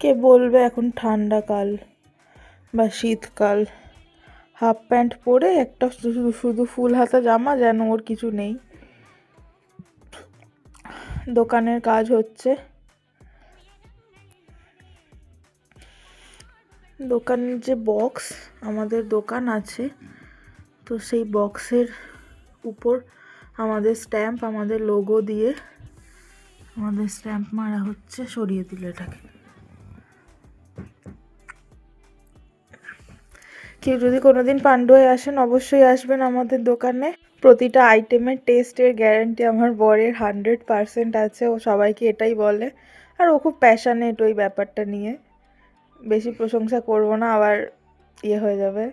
কে বলবে এখন ঠান্ডাকাল বা শীতকাল? হাফ প্যান্ট পরে একটা শুধু শুধু ফুল হাতা জামা যেন ওর কিছু নেই। দোকানের কাজ হচ্ছে। দোকানের যে বক্স আমাদের দোকান আছে, তো সেই বক্সের উপর আমাদের স্ট্যাম্প, আমাদের লোগো দিয়ে আমাদের স্ট্যাম্প মারা হচ্ছে, সরিয়ে দিল এটাকে। কেউ যদি কোনোদিন পাণ্ডুয়ে আসেন, অবশ্যই আসবেন আমাদের দোকানে। প্রতিটা আইটেমের টেস্টের গ্যারেন্টি আমার বরের হান্ড্রেড পারসেন্ট আছে, ও সবাইকে এটাই বলে। আর ও খুব প্যাশানেট ওই ব্যাপারটা নিয়ে। বেশি প্রশংসা করব না, আবার ইয়ে হয়ে যাবে।